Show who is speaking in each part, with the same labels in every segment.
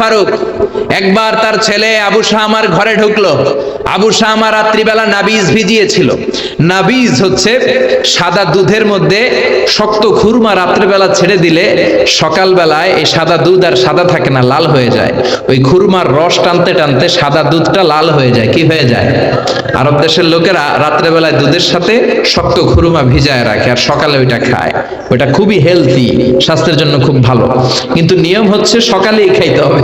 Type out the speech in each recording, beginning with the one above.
Speaker 1: ফারুক একবার তার ছেলে আবু শাহমার ঘরে ঢুকলো। আবু শাহমা রাত্রিবেলা নাবিজ ভিজিয়েছিল। নাবিজ হচ্ছে সাদা দুধের মধ্যে শক্ত খুরমা রাত্রিবেলা ছেড়ে দিলে সকালবেলায় এই সাদা দুধ আর সাদা থাকে না, লাল হয়ে যায়। ওই খুরমার রস টানতে টানতে সাদা দুধটা লাল হয়ে যায়। কি হয়ে যায়? আরব দেশের লোকেরা রাত্রেবেলায় দুধের সাথে শক্ত খুরমা ভিজায় রাখে আর সকালে ওইটা খায়। ওইটা খুবই হেলদি স্বাস্থ্যের জন্য খুব ভালো। কিন্তু নিয়ম হচ্ছে সকালেই খাইতে হবে।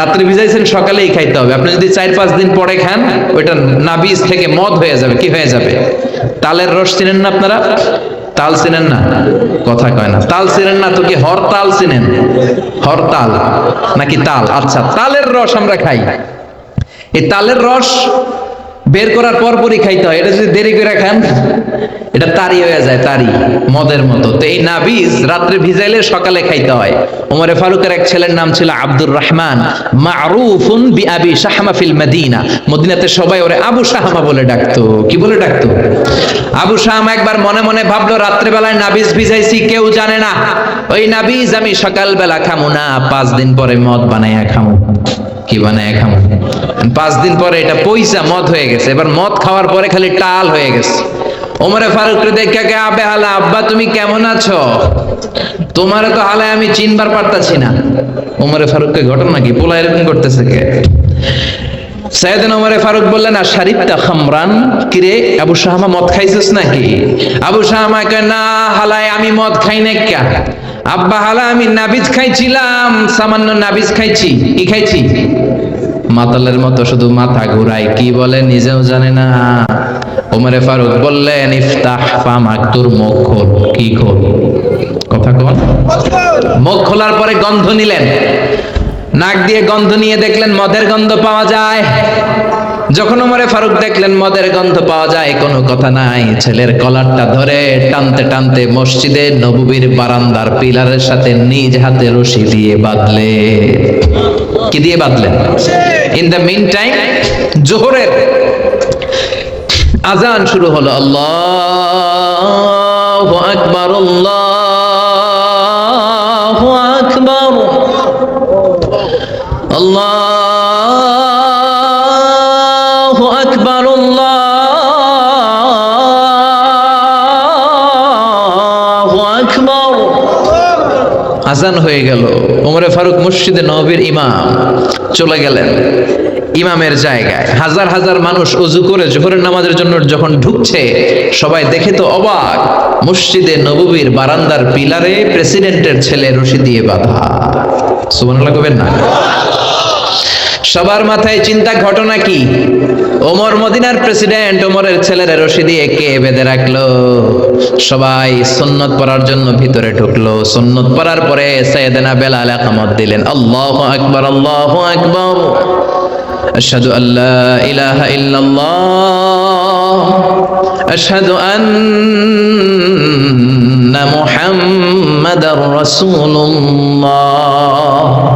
Speaker 1: রাত্রে ভিজাইছেন, সকালেই খাইতে হবে। আপনি যদি চার পাঁচ দিন পরে খান, ওইটা নাবিজ থেকে মদ হয়ে যাবে। কি হয়ে যাবে? তালের রস চিনেন না আপনারা? তাল চিনেন না? কথা কয় না। তাল চিনেন না তো কি হরতাল চিনেন? হরতাল নাকি তাল? আচ্ছা তালের রস আমরা খাই। এই তালের রস বের করার পর পরই খাইতে হয়। এটা যদি দেরি করে খান, এটা তারি হয়ে যায় তারি মদের মতো। তো এই নাবিজ রাত্রে ভিজাইলে সকালে খাইতে হয়। ওমরে ফারুকের এক ছেলের নাম ছিল আব্দুর রহমান। মারুফুন বি আবি শাহমা ফিল মদিনা। মদিনাতে সবাই ওরে আবু শাহমা বলে ডাকতো। কি বলে ডাকতো? আবু শাহমা একবার মনে মনে ভাবলো রাত্রে বেলায় নাবিজ ভিজাইছি, কেউ জানে না। ওই নাবিজ আমি সকালবেলা খামু না, পাঁচ দিন পরে মদ বানাইয়া খামু। কি বানায় খামো? পাঁচ দিন পরে এটা পয়সা মদ হয়ে গেছে। এবার মদ খাওয়ার পরে খালি টাল হয়ে গেছে। ওমরে ফারুক কে আবে হালা, আব্বা তুমি কেমন আছো? তো আমি চিনবার পারতাছি না। ওমরে ফারুককে ঘটনা কি? পোলা এরকম করতেছে কে? সাইয়েদিন ওমরে ফারুক বললেন, আর শারিবটা খামরান? কিরে আবু শাহমা মদ খাইছিস নাকি? আবু শাহমা কয়, না হালায় আমি মদ খাই না কে। আব্বা হালা, আমি নাবিজ খাইছিলাম, সামান্য নাবিজ খাইছি। কি খাইছি? মাতালের মতো শুধু মাথা ঘুরায়, কি বলে নিজেও জানে না। ওমরে ফারুক বললেন, ইফতাহ ফামাক তোর মুখ খোল। কি খোল? কথা কন মুখ খোলার পরে গন্ধ নিলেন। নাক দিয়ে গন্ধ নিয়ে দেখলেন মদের গন্ধ পাওয়া যায়। যখন ওমরে ফারুক দেখলেন মদের গন্ধ পাওয়া যায়, কোনো কথা নাই। ছেলের কলারটা ধরে টানতে টানতে মসজিদে নববীর বারান্দার পিলারের সাথে নিজ হাতে রশি দিয়ে বাঁধলে। কি দিয়ে বাঁধলেন? ইন দ্য মিন টাইম জোহরের আজান শুরু হলো। আল্লাহ আকবার আল্লাহ আকবার। আল্লাহ আজান হয়ে গেল। ওমরে ফারুক মসজিদে নবীর ইমাম চলে গেলেন ইমামের জায়গায়। হাজার হাজার মানুষ উজু করে জোহরের নামাজের জন্য যখন ঢুকছে, সবাই দেখে তো অবাক, মসজিদে নববীর বারান্দার পিলারে প্রেসিডেন্টের ছেলে রশি দিয়ে বাধা। সুবহানাল্লাহ কবেন না? সবার মাথায় চিন্তা ঘটনা কি? ওমর মদিনার প্রেসিডেন্ট ওমরের ছেলের রশি দিয়ে কে বেঁধে রাখল? সবাই সুন্নত পড়ার জন্য ভিতরে ঢুকলো। সন্ন্যত পড়ার পরে সৈয়দনা বেলাল আকামত দিলেন। আল্লাহ আকবর আল্লাহ আকবর। আশহাদু আল্লা ইলাহা ইল্লাল্লাহ। আশহাদু আন্না মুহাম্মাদার রাসূলুল্লাহ।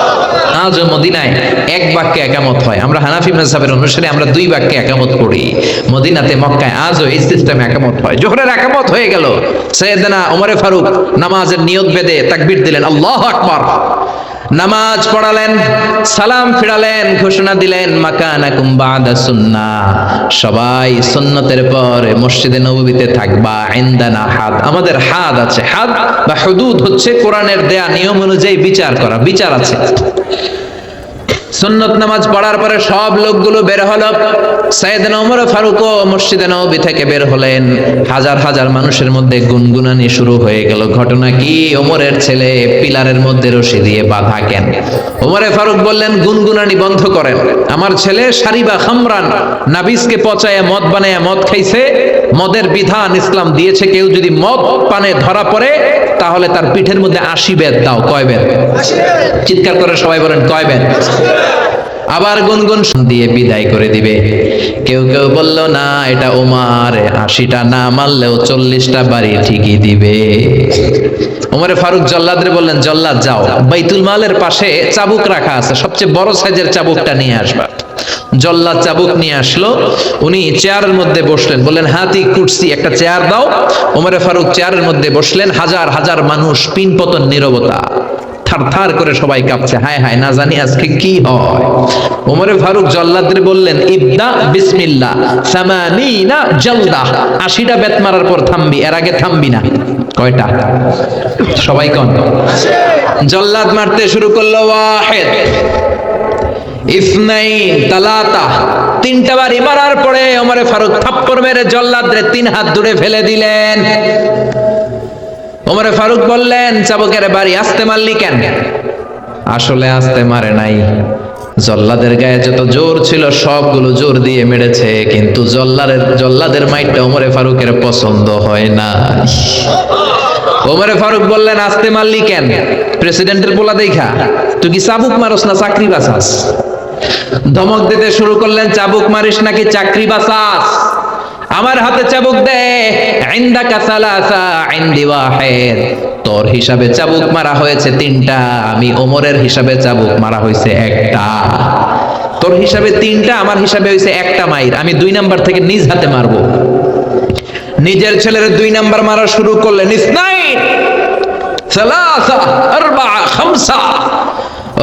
Speaker 1: আজ মদিনায় এক বাক্যে একামত হয়। আমরা হানাফি মেজাবের অনুসারে আমরা দুই বাক্যে একামত করি। মদিনাতে, মক্কায় আজও এই সিস্টেমে একামত হয়। জোহরের একামত হয়ে গেল। সৈয়দনা ওমরে ফারুক নামাজের নিয়ত বেদে তাকবীর দিলেন, আল্লাহ আকবার। নামাজ পড়ালেন, সালাম ফিরালেন, ঘোষণা দিলেন, মাকানাকুম বাদা সুন্নাহ সবাই সুন্নতের পর মসজিদে নববীতে থাকবা আইন্দানা হাদ। আমাদের হাদ আছে। হাদ বা হুদুদ হচ্ছে কোরআনের দেয়া নিয়ম অনুযায়ী বিচার করা। বিচার আছে। সুন্নত নামাজ পড়ার পরে সব লোকগুলো বের হলো। সাইয়েদনা ওমর ফারুক মসজিদে নবী থেকে বের হলেন। হাজার হাজার মানুষের মধ্যে গুনগুনানি শুরু হয়ে গেল। ঘটনা কি? ওমরের ছেলে পিলারের মধ্যে রশি দিয়ে বাঁধা কেন? ওমরে ফারুক বললেন, গুনগুনানি বন্ধ করেন। আমার ছেলে সারিবা খামরান নাবিসকে পচায়া, মদ বানায়া, মদ খাইছে। মদের বিধান ইসলাম দিয়েছে। কেউ যদি মদ পানে ধরা পড়ে তাহলে তার পিঠের মধ্যে আশি বেদ দাও কয় বেদ? চিৎকার করে সবাই বলেন কয় বেদ? আবার গুনগুন দিয়ে বিদায় করে দিবে। কেউ কেউ বলল, না, এটা ওমার আশিটা না মারলেও চল্লিশটা বাড়ি ঠিকই দিবে। ওমরে ফারুক জল্লাদরে বললেন, জল্লাদ, যাও। বাইতুল মালের পাশে চাবুক রাখা আছে। সবচেয়ে বড় সাইজের চাবুকটা নিয়ে আসবা। জল্লাদ চাবুক নিয়ে আসলো। উনি চেয়ারের মধ্যে বসলেন। বললেন, হাতি কুটসি একটা চেয়ার দাও। ওমরে ফারুক চেয়ারের মধ্যে বসলেন। হাজার হাজার মানুষ পিন পতন নীরবতা। থার থার করে সবাই কাঁপছে। হায় হায়, না জানি আজকে কি হয়। ওমরে ফারুক জল্লাদের বললেন, ইবদা বিসমিল্লাহ, সামানিনা জলদা। আশিটা বেত মারার পর থামবি, এর আগে থামবি না। কয়টা? সবাই কন। জল্লাদ মারতে শুরু করল ওয়াহেদ। ইসনাইন, তালাতা, তিনটা বার মারার পরে ওমরে ফারুক থাপ্পড় মেরে জল্লাদরে তিন হাত দূরে ফেলে দিলেন। ওমরে ফারুক বললেন, চাবকের বাড়ি আসতে মারলি কেন? আসলে আসতে মারে নাই। জল্লাদের গায়ে যত জোর ছিল, সবগুলো জোর দিয়ে মেরেছে, কিন্তু জল্লাদের জল্লাদের মাইটটা ওমরে ফারুকের পছন্দ হয় না। ওমরে ফারুক বললেন, আসতে মারলি কেন? প্রেসিডেন্টের পোলা দেখা, তুই কি চাবুক মারস না চাকরি বাসাস ধমক দিতে শুরু করলেন, চাবুক মারিস নাকি চাকরি বাসাস আমার হাতে চাবুক দে। আইন্দা কাসালাসা আইন্দি ওয়াহেদ। তোর হিসাবে চাবুক মারা হয়েছে তিনটা, আমি ওমরের হিসাবে চাবুক মারা হয়েছে একটা। তোর হিসাবে তিনটা, আমার হিসাবে হয়েছে একটা মাইর। আমি দুই নাম্বার থেকে নিজ হাতে মারবো। নিজের ছেলের দুই নাম্বার মারা শুরু করলেন ইসনাইন সালাসা, আরবা, খামসা।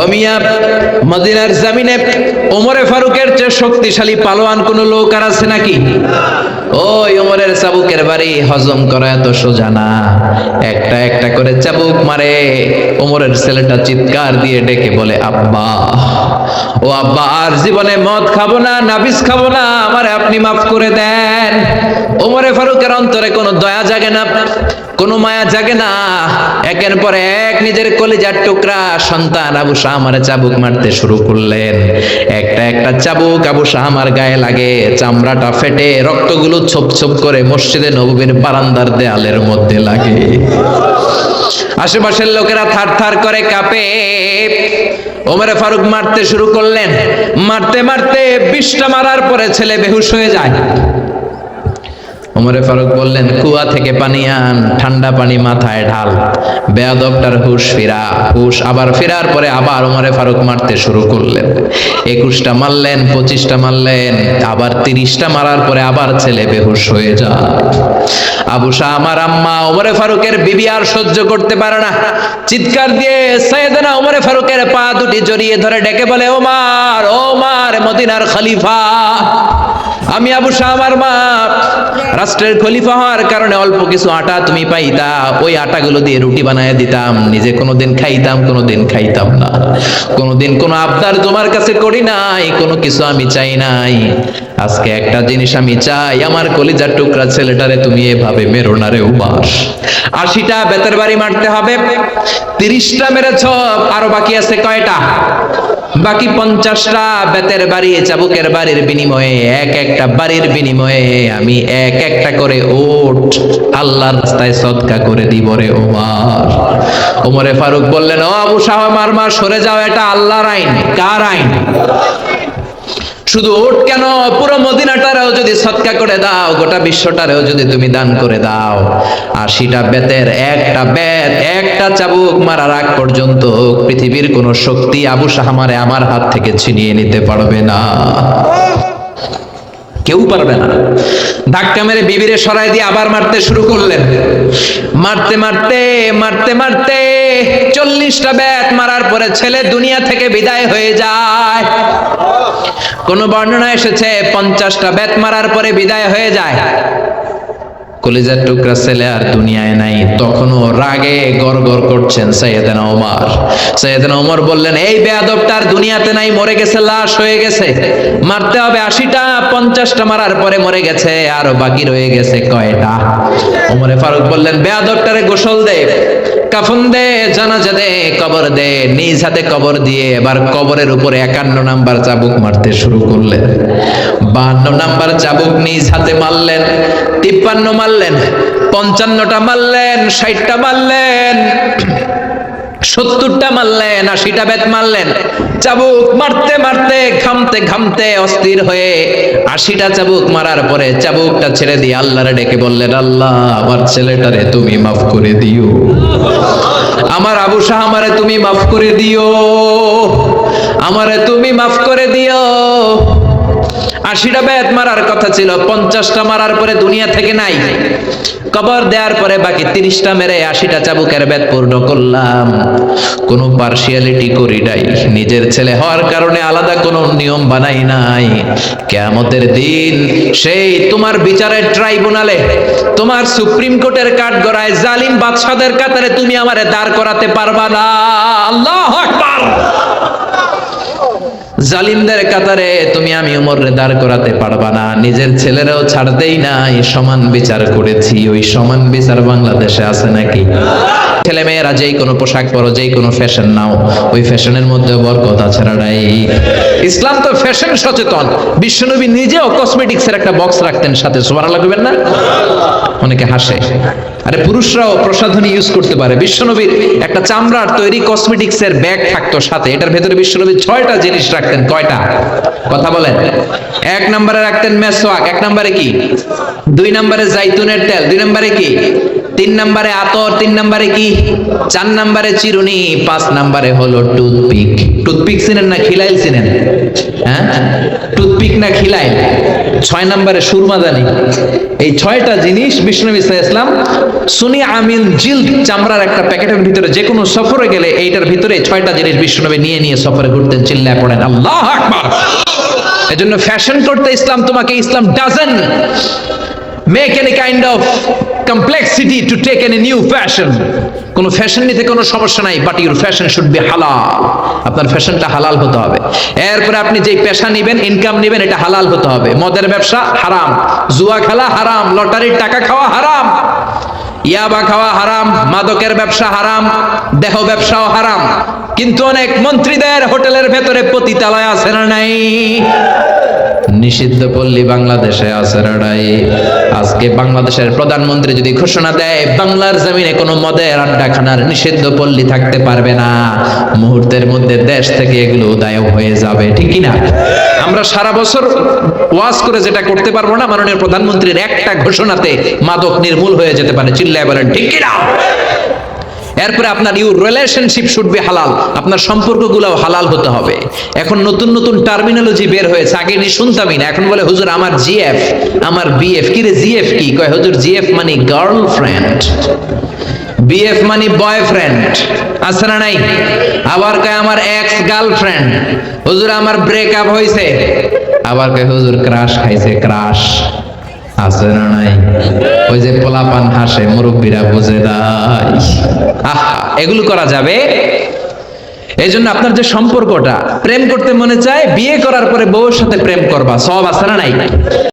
Speaker 1: ও মিয়া মদিনার জামিনে ওমরে ফারুকের চেয়ে শক্তিশালী পালোয়ান কোন লোক আর আছে নাকি? ওই ওমরের চাবুকের বাড়ি হজম করা এত সোজা না। একটা একটা করে চাবুক মারে, ওমরের ছেলেটা চিৎকার দিয়ে ডেকে বলে, আব্বা, ও আব্বা, আর জীবনে মদ খাব না, নাবিস খাব না, আমারে আপনি মাফ করে দেন। ওমরে ফারুকের অন্তরে কোনো দয়া জাগে না, কোনো মায়া জাগে না। একের পর এক নিজের কলিজার টুকরা সন্তান আবু শাহ আমারে চাবুক মারতে শুরু করলেন। একটা একটা চাবুক আবু শাহ আমার গায়ে লাগে, চামড়াটা ফেটে রক্তগুলো ছোপ ছোপ করে মসজিদে নবীর বারান্দার দেয়ালের মধ্যে লাগে। আশেপাশের লোকেরা থার থার করে কাঁপে। ওমরে ফারুক মারতে শুরু করলেন। মারতে মারতে বিশটা মারার পরে ছেলে বেহুশ হয়ে যায়। ওমরে ফারুক বললেন, কুয়া থেকে পানি আন, ঠান্ডা পানি মাথায় ঢাল। বেয়াদবটার হুশ ফিরা, হুশ আবার ফেরার পরে আবার ওমরে ফারুক মারতে শুরু করলেন। একুশটা মারলেন, পঁচিশটা মারলেন, আবার তিরিশটা মারার পরে আবার ছেলে বেহুশ হয়ে যায়। আবু শাহ আমার আম্মা ওমরে ফারুকের বিবি আর সহ্য করতে পারে না। চিৎকার দিয়ে সৈয়দনা ওমরে ফারুকের পা দুটি জড়িয়ে ধরে ডেকে বলে, ওমার ওমার মদিনার খলিফা। আমি আবু শাহ আমার মা। রাষ্ট্রের খলিফা হওয়ার কারণে অল্প কিছু আটা তুমি পাইতা। ওই আটাগুলো দিয়ে রুটি বানায় দিতাম। নিজে কোনোদিন খাইতাম কোনোদিন খাইতাম না। কোনোদিন কোনো আবদার তোমার কাছে করি নাই, কোনো কিছু আমি চাই নাই। আজকে একটা জিনিস আমি চাই, আমার কলিজার টুকরা ছেলেটারে তুমি এভাবে মেরো না রে উবাস। আশিটা বেতের বাড়ি মারতে হবে। তিরিশটা মেরেছ, আরও বাকি আছে কয়টা? বাকি পঞ্চাশটা বেতের বাড়ি, চাবুকের বাড়ির বিনিময়ে, এক একটা বাড়ির বিনিময়ে আমি এক একটা করে ওট আল্লাহর রাস্তায় সদকা করে দিব রে ওমর। ওমরে ফারুক বললেন, ও আবু শাহ মার মা সরে যাও, এটা আল্লাহর আইন। কার আইন? শুধু ওট কেন? পুরো মদিনাটারেও যদি সৎকা করে দাও, গোটা বিশ্বটারেও যদি তুমি দান করে দাও। আশিটা বেতের, একটা বেত, একটা চাবুক মারার আগ পর্যন্ত পৃথিবীর কোনো শক্তি আবু শাহমারে আমার হাত থেকে ছিনিয়ে নিতে পারবে না। কেউ পারবে না। ধাক্কা মেরে বিবিরে সরাই দিয়ে আবার মারতে শুরু করলেন। মারতে মারতে মারতে মারতে চল্লিশটা ব্যাট মারার পরে ছেলে দুনিয়া থেকে বিদায় হয়ে যায়। কোন বর্ণনা এসেছে, পঞ্চাশটা ব্যাট মারার পরে বিদায় হয়ে যায়। কলিজার টুকরা ছেলে আর দুনিয়ায় নাই, তখনও রাগে গড় গড় করছেন সৈয়দানা ওমর। সৈয়দানা ওমর বললেন, এই বেয়াদবটার দুনিয়াতে নাই, মরে গেছে, লাশ হয়ে গেছে। মারতে হবে আশিটা, পঞ্চাশটা মারার পরে মরে গেছে, আরও বাকি রয়ে গেছে কয়টা? ওমরে ফারুক বললেন, বেয়াদবটারে গোসল দে। কাফন দে, জানাজা দে, কবর দে, নিজ হাতে কবর দিয়ে এবার কবরের উপরে একান্ন নাম্বার চাবুক মারতে শুরু করলেন। বান্ন নাম্বার চাবুক নিজ হাতে মারলেন, তিপ্পান্ন মারলেন, পঞ্চান্নটা মারলেন, ষাটটা মারলেন। সত্তরটা মারলেন, আশিটা বেত মারলেন। চাবুক মারতে মারতে ঘামতে ঘামতে অস্থির হয়ে আশিটা চাবুক মারার পরে চাবুকটা ছেড়ে দিয়ে আল্লাহরে ডেকে বললেন, আল্লাহ, আমার ছেলেটারে তুমি মাফ করে দিও। আমার আবু শাহ আমারে তুমি মাফ করে দিও। আমারে তুমি মাফ করে দিও। আশিটা বেত মারার কথা ছিল, পঞ্চাশটা মারার পরে দুনিয়া থেকে নাই। কবর দেওয়ার পরে বাকি তিরিশটা মেরে আশিটা চাবুকের বেত পূর্ণ করলাম। কোনো পার্সিয়ালিটি করি নাই। নিজের ছেলে হওয়ার কারণে আলাদা কোনো নিয়ম বানাই নাই। কেয়ামতের দিন সেই তোমার বিচারের ট্রাইব্যুনালে, তোমার সুপ্রিম কোর্টের কাঠ গড়ায় জালিম বাদশাদের কাতারে তুমি আমারে দাঁড় করাতে পারবা না। আল্লাহ আকবার! জালিমদের কাতারে তুমি আমি উমরে দাঁড় করাতে পারবা না। নিজের ছেলেরাও ছাড়তেই নাই। সমান বিচার করেছি। ওই সমান বিচার বাংলাদেশে আছে নাকি? ছেলে মেয়েরা যেই কোনো পোশাক পরো, যেই কোনো ফ্যাশন নাও, ওই ফ্যাশনের মধ্যে বরকত আছে নাই? ইসলাম তো ফ্যাশন সচেতন। বিশ্বনবী নিজেও কসমেটিক্সের একটা বক্স রাখতেন সাথে। সোমারা লাগবেন না? অনেকে হাসে। আরে পুরুষরাও প্রসাধনী ইউজ করতে পারে। বিশ্বনবীর একটা চামড়ার তৈরি কসমেটিক্স এর ব্যাগ থাকতো সাথে। এটার ভেতরে বিশ্বনবীর ছয়টা জিনিস রাখতেন, কয়টা? কথা বলেন। এক নম্বরে রাখতেন মেসওয়াক এক নম্বরে কি? দুই নম্বরে জাইতুনের তেল, দুই নম্বরে কি? তিন নম্বরে আতর, তিন নম্বরে কি? চার নম্বরে চিরুনি, পাঁচ নম্বরে হলো টুথপিক। টুথপিক চিনেন না খিলাইল চিনেন? হ্যাঁ? টুথপিক না খিলাইল? ছয় নম্বরে সুরমাদানি এই ছয়টা জিনিস বিষ্ণু ইসলাম সুনি আমিন জিল চামড়ার একটা প্যাকেটের ভিতরে যে কোনো সফরে গেলে এইটার ভিতরে ছয়টা জিনিস বিষ্ণুনবী নিয়ে নিয়ে সফরে ঘুরতেন, চিল্লায় পড়েন। আল্লাহ এজন্য ফ্যাশন করতে ইসলাম তোমাকে Islam doesn't make any kind of complexity to take any new fashion কোন ফ্যাশন নিতে কোনো সমস্যা নাই but your fashion should be halal আপনার ফ্যাশনটা হালাল হতে হবে। এরপরে আপনি যেই পেশা নেবেন ইনকাম নেবেন, এটা হালাল হতে হবে। মদের ব্যবসা হারাম। জুয়া খেলা হারাম। লটারির টাকা খাওয়া হারাম। ইয়াবা খাওয়া হারাম। মাদকের ব্যবসা হারাম। দেহ ব্যবসাও হারাম। কিন্তু অনেক মন্ত্রীদের হোটেলের ভেতরে পতিতালয় আছে না নাই? নিষিদ্ধ পল্লী বাংলাদেশে আছে রাডাই। আজকে বাংলাদেশের প্রধানমন্ত্রী যদি ঘোষণা দেয়, বাংলার জমিনে কোনো মদের আড্ডাখানার নিষিদ্ধ পল্লী থাকতে পারবে না। মুহূর্তের মধ্যে দেশ থেকে এগুলো উদায় হয়ে যাবে, ঠিক না আমরা সারা বছর ওয়াজ করে যেটা করতে পারব না, মাননীয় প্রধানমন্ত্রীর একটা ঘোষণাতে মাদক নির্মূল হয়ে যেতে পারে, চিল্লায় বলেন, ঠিক কি না এরপরে আপনার your relationship should be halal আপনার সম্পর্কগুলো হালাল হতে হবে। এখন নতুন নতুন টার্মিনোলজি বের হয়েছে, আগে নি শুনতামই না, এখন বলে, হুজুর, আমার জিএফ আমার বিএফ কি রে জিএফ কি? কয়, হুজুর জিএফ মানে গার্লফ্রেন্ড বিএফ মানে বয়ফ্রেন্ড আছে না নাই? আবার কয়, আমার এক্স গার্লফ্রেন্ড হুজুর, আমার ব্রেকআপ হয়েছে আবার কয়, হুজুর ক্রাশ খাইছে ক্রাশ আছে না নাই? ওই যে পোলাপান হাসে, মুরব্বীরা বুঝে নাই। এগুলো করা যাবে? এই জন্য আপনার যে সম্পর্কটা, প্রেম করতে মনে চায়, বিয়ে করার পরে বউর সাথে প্রেম করবা। সব আছে না নাই?